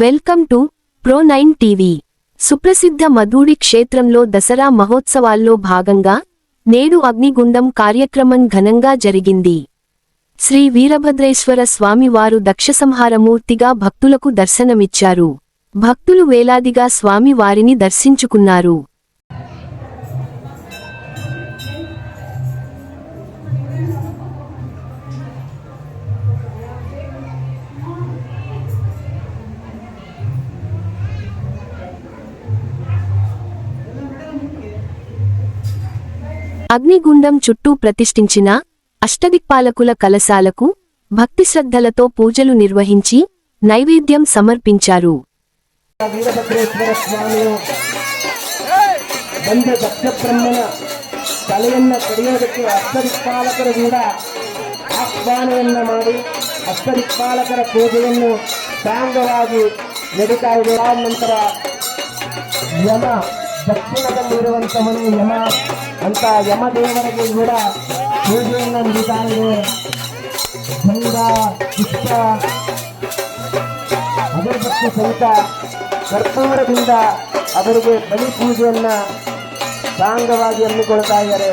Welcome to Pro nine TV. సుప్రసిద్ధ మధుడి క్షేత్రంలో దసరా మహోత్సవాల్లో భాగంగా నేడు అగ్నిగుండం కార్యక్రమం ఘనంగా జరిగింది. శ్రీ వీరభద్రేశ్వర స్వామివారు దక్షసంహారమూర్తిగా భక్తులకు దర్శనమిచ్చారు. భక్తులు వేలాదిగా స్వామి వారిని దర్శించుకున్నారు. అగ్నిగుండం చుట్టూ ప్రతిష్ఠించిన అష్టదిక్పాలకుల కలశాలకు భక్తి శ్రద్ధలతో పూజలు నిర్వహించి నైవేద్యం సమర్పించారు ವೀರಭದ್ರೇಶ್ವರ ಸ್ವಾಮಿಯು ಬಂದ ದಕ್ಷ ಬ್ರಹ್ಮನ ತಲೆಯನ್ನ ಕಡಿಯೋದಕ್ಕೆ ಅಷ್ಟದಿಕ್ಪಾಲಕರು ಕೂಡ ಆಹ್ವಾನವನ್ನ ಮಾಡಿ ಅಷ್ಟದಿಕ್ಪಾಲಕರ ಪೂಜೆಯನ್ನು ಸಾಂಗವಾಗಿ ನಡೀತಾ ಇದೆ ಆ ನಂತರ ಯಮ ದಕ್ಷಿಣದಲ್ಲಿರುವಂತವನು ಯಮ ಅಂತ ಯಮದೇವರಿಗೆ ಕೂಡ ಪೂಜೆಯನ್ನು ನಡೀತಾ ಇದೆ ಗಂಗ ಪುಷ್ಪ ಅಗರಬತ್ತಿ ಸಹಿತ ಕರ್ಪೂರದಿಂದ ಅವರಿಗೆ ಬಲಿ ಪೂಜೆಯನ್ನ ಸಾಂಗವಾಗಿ ಹಮ್ಮಿಕೊಳ್ತಾ ಇದ್ದಾರೆ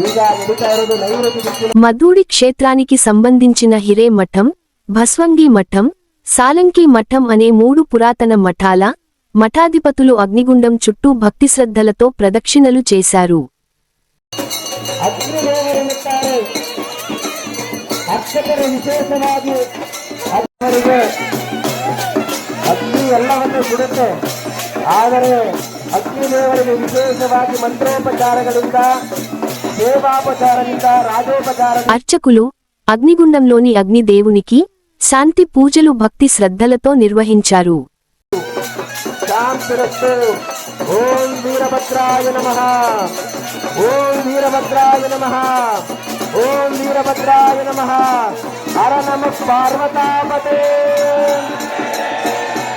ಈಗ ನಡೀತಾ ಇರೋದು ನೈಋತ್ಯ ದಿಕ್ಕಿನ మధుడి క్షేత్రానికి సంబంధించిన హిరే మఠం భస్వంగి మఠం సాలంకి మఠం అనే మూడు పురాతన మఠాల మఠాధిపతులు అగ్నిగుండం చుట్టూ భక్తి శ్రద్ధలతో ప్రదక్షిణలు చేశారు ಅಗ್ನಿದೇವರೆನ್ನುತ್ತಾರೆ ಅರ್ಚಕರು ವಿಶೇಷವಾಗಿ ಅವರಿಗೆ ಅಗ್ನಿ ಎಲ್ಲವನ್ನು ಸುಡುತ್ತೆ ಆದರೆ ಅಗ್ನಿದೇವರಿಗೆ ವಿಶೇಷವಾಗಿ ಮಂತ್ರೋಪಚಾರಗಳಿಂದ ಸೇವಾಪಚಾರದಿಂದ ರಾಜೋಪಚಾರ అర్చకులు అగ్నిగుండంలోని అగ్నిదేవునికి శాంతి పూజలు భక్తి శ్రద్ధలతో నిర్వహించారు शांतिरस्तु ओम वीरभद्राय नम। ओम वीरभद्राय नम। ओम वीरभद्राय नम। हर नम पार्वतापते।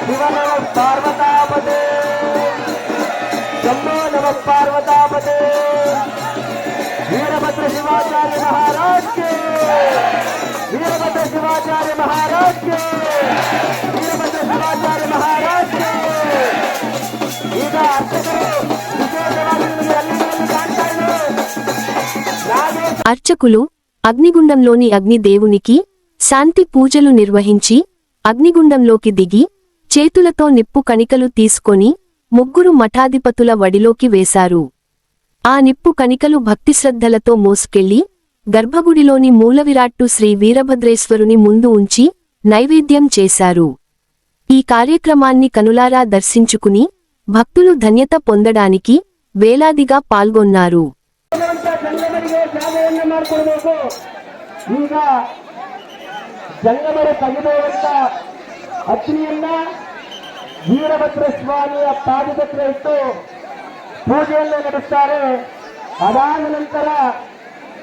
शिव नम पार्वतापते। जम्मो नम पार्वतापते। वीरभद्र शिवाचार्य महाराज के। वीरभद्र शिवाचार्य महाराज के। वीरभद्र शिवाचार्य महाराज అర్చకులు అగ్నిగుండంలోని అగ్నిదేవునికి శాంతి పూజలు నిర్వహించి అగ్నిగుండంలోకి దిగి చేతులతో నిప్పు కణికలు తీసుకొని ముగ్గురు మఠాధిపతుల వడిలోకి వేశారు. ఆ నిప్పు కణికలు భక్తిశ్రద్ధలతో మోసుకెళ్ళి గర్భగుడిలోని మూలవిరాట్టు శ్రీ వీరభద్రేశ్వరుని ముందు ఉంచి నైవేద్యం చేశారు. ఈ కార్యక్రమాన్ని కనులారా దర్శించుకుని భక్తులు ధన్యత పొందడానికి వేలాదిగా పాల్గొన్నారు. ಜಾಗವನ್ನು ಮಾಡಿಕೊಡ್ಬೇಕು ಈಗ ಜಂಗಮರು ತೆಗೆದುವಂತ ಅಗ್ನಿಯನ್ನ ವೀರಭದ್ರ ಸ್ವಾಮಿಯ ಪಾದದತ್ರ ಇಟ್ಟು ಪೂಜೆಯನ್ನು ನಡೆಸ್ತಾರೆ ಅದಾದ ನಂತರ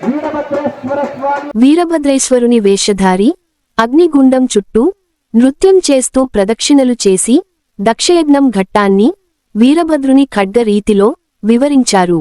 ವೀರಭದ್ರೇಶ್ವರ ಸ್ವಾಮಿ వీరభద్రేశ్వరుని వేషధారి అగ్నిగుండం చుట్టూ నృత్యం చేస్తూ ప్రదక్షిణలు చేసి దక్షయజ్ఞం ఘట్టాన్ని వీరభద్రుని ఖడ్గ రీతిలో వివరించారు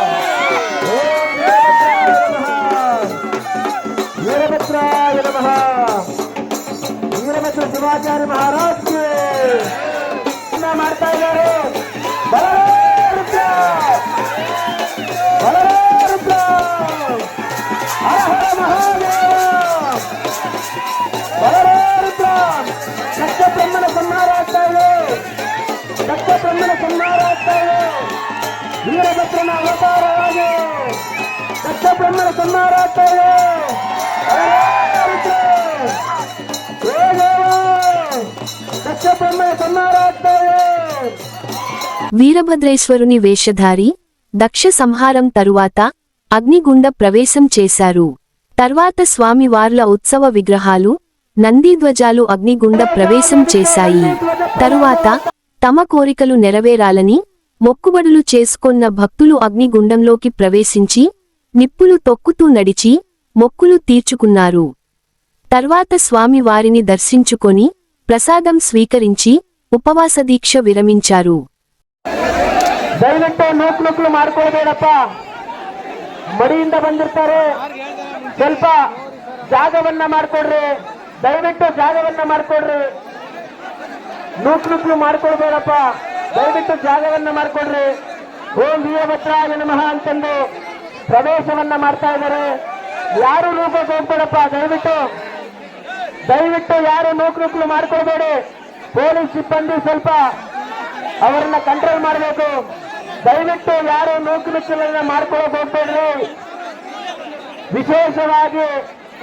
ಹರ ಮಹಾದೇವ ಬಲರೇ ರುದ್ರ ದಕ್ಷ ಬ್ರಹ್ಮನ ಸಂಹಾರ ಆಗ್ತಾ ಇದೆ ದಕ್ಷ ಬ್ರಹ್ಮನ ಸಂಹಾರ ಆಗ್ತಾ ಇದೆ ವೀರಭದ್ರನ ಅವತಾರವಾಗಿ ದಕ್ಷ ಬ್ರಹ್ಮನ ಸಂಹಾರ ಆಗ್ತಾ ಇದೆ వీరభద్రేశ్వరుని వేషధారి దక్ష సంహారం తరువాత అగ్నిగుండ ప్రవేశం చేశారు. తర్వాత స్వామివార్ల ఉత్సవ విగ్రహాలు నందీధ్వజాలు అగ్నిగుండ ప్రవేశం చేశాయి. తరువాత తమ కోరికలు నెరవేరాలని మొక్కుబడులు చేసుకొన్న భక్తులు అగ్నిగుండంలోకి ప్రవేశించి నిప్పులు తొక్కుతూ నడిచి మొక్కులు తీర్చుకున్నారు. తర్వాత స్వామి వారిని దర్శించుకొని ప్రసాదం స్వీకరించి ఉపవాసదీక్ష విరమించారు ದಯವಿಟ್ಟು ನೂಕ್ ನುಕ್ಲು ಮಾಡ್ಕೊಳ್ಬೇಡಪ್ಪ ಮಡಿಯಿಂದ ಬಂದಿರ್ತಾರೆ ಸ್ವಲ್ಪ ಜಾಗವನ್ನ ಮಾಡ್ಕೊಡ್ರಿ ದಯವಿಟ್ಟು ಜಾಗವನ್ನ ಮಾಡ್ಕೊಡ್ರಿ ನೂಕ್ ನುಕ್ಲು ಮಾಡ್ಕೊಳ್ಬೇಡಪ್ಪ ದಯವಿಟ್ಟು ಜಾಗವನ್ನ ಮಾಡ್ಕೊಡ್ರಿ ಓಂ ವೀರಭದ್ರಾಯ ನಮಃ ಅಂತಂದು ಪ್ರವೇಶವನ್ನ ಮಾಡ್ತಾ ಇದ್ದಾರೆ ಯಾರು ನೂಕೋಕ್ ಹೋಗ್ಬೇಡಪ್ಪ ದಯವಿಟ್ಟು ದಯವಿಟ್ಟು ಯಾರು ನೂಕ್ ನುಕ್ಲು ಮಾಡ್ಕೊಳ್ಬೇಡಿ ಪೊಲೀಸ್ ಸಿಬ್ಬಂದಿ ಸ್ವಲ್ಪ ಅವರನ್ನ ಕಂಟ್ರೋಲ್ ಮಾಡಬೇಕು ದಯವಿಟ್ಟು ಯಾರು ನೂಕುನುಕ್ಕಲನ್ನ ಮಾಡ್ಕೊಳ್ಳೋಕೆ ಹೋಗ್ಬೇಡ್ರಿ ವಿಶೇಷವಾಗಿ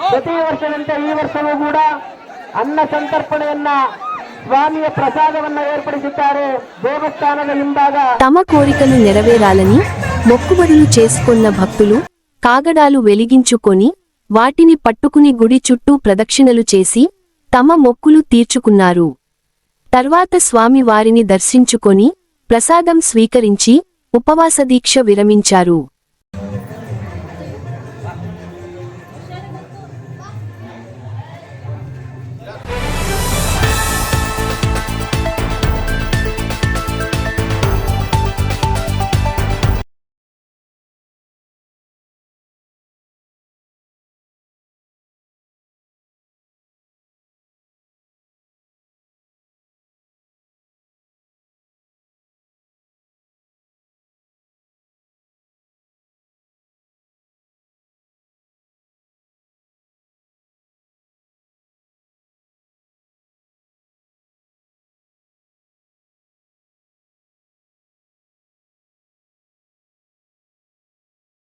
ಪ್ರತಿ ವರ್ಷದಂತೆ ಈ ವರ್ಷವೂ ಕೂಡ ಅನ್ನ ಸಂತರ್ಪಣೆಯನ್ನ ಸ್ವಾಮಿಯ ಪ್ರಸಾದವನ್ನ ಏರ್ಪಡಿಸಿದ್ದಾರೆ ದೇವಸ್ಥಾನದ ಹಿಂಭಾಗ తమ కోరికలు నెరవేరాలని మొక్కుబడులు చేసుకొన్న భక్తులు కాగడాలు వెలిగించుకొని వాటిని పట్టుకుని గుడి చుట్టూ ప్రదక్షిణలు చేసి తమ మొక్కులు తీర్చుకున్నారు. తర్వాత స్వామి వారిని దర్శించుకొని ప్రసాదం స్వీకరించి ఉపవాసదీక్ష విరమించారు.